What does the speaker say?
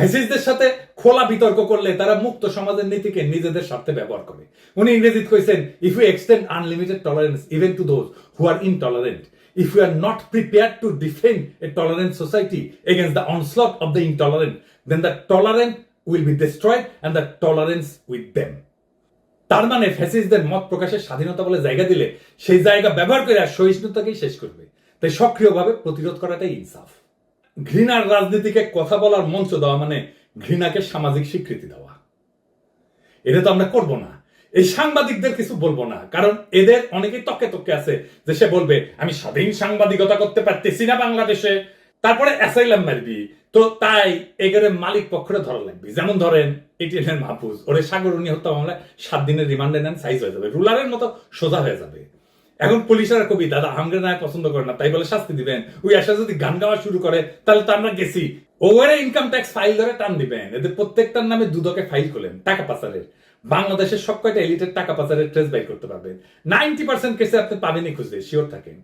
ফ্যাসিস্টদের সাথে খোলা বিতর্ক করলে তারা মুক্ত সমাজের নীতিকে নিজেদের স্বার্থে ব্যবহার করে। উনি ইংরেজিতে কইছেন if you extend unlimited tolerance even to those who are intolerant if you are not prepared to defend a tolerant society against the onslaught of the intolerant, then the tolerant will be destroyed and the tolerance with them. তার মানে ফ্যাসিস্টদের মত প্রকাশের স্বাধীনতা বলে জায়গা দিলে সেই জায়গা ব্যবহার করে আর সহিষ্ণুতাকেই শেষ করবে। তাই সক্রিয়ভাবে প্রতিরোধ করাটাই ইনসাফ। ঘৃণার রাজনীতিকে কথা বলার মঞ্চ দেওয়া মানে ঘৃণাকে সামাজিক স্বীকৃতি দেওয়া। এটা তো আমরা করব না। এই সাংবাদিকদের কিছু বলব না। কারণ এদের অনেকেই তকে তকে আছে যে সে বলবে, আমি স্বাধীন সাংবাদিকতা করতে পারতেছি না বাংলাদেশে। তারপরে অ্যাসাইলাম মারবি। তো তাই এগেরে মালিক পক্ষে ধরা লাগবে। যেমন ধরেন এটিএনের মাহফুজ। ওরে সাগরণী হত্যা মামলায় সাত দিনের রিমান্ডে নেন সাইজ হয়ে যাবে। রুলারের মতো সোজা হয়ে যাবে। এখন পুলিশের কবি, দাদা আমরা না পছন্দ করে না, তাই বলে শাস্তি দিবেন। ওই আশা যদি গান গাওয়া শুরু করে, তাহলে তো আমরা গেছি। ওভারে ইনকাম ট্যাক্স ফাইল ধরে টান দিবেন। এদের প্রত্যেকটার নামে দুদকে ফাইল করলেন টাকা পাচারের। বাংলাদেশের সব কয়টা এলিটের টাকা পাচারের ট্রেস বাই করতে পারবেন। নাইনটি পার্সেন্ট কেসে আপনি পাবেনই খুঁজে শিওর থাকেন।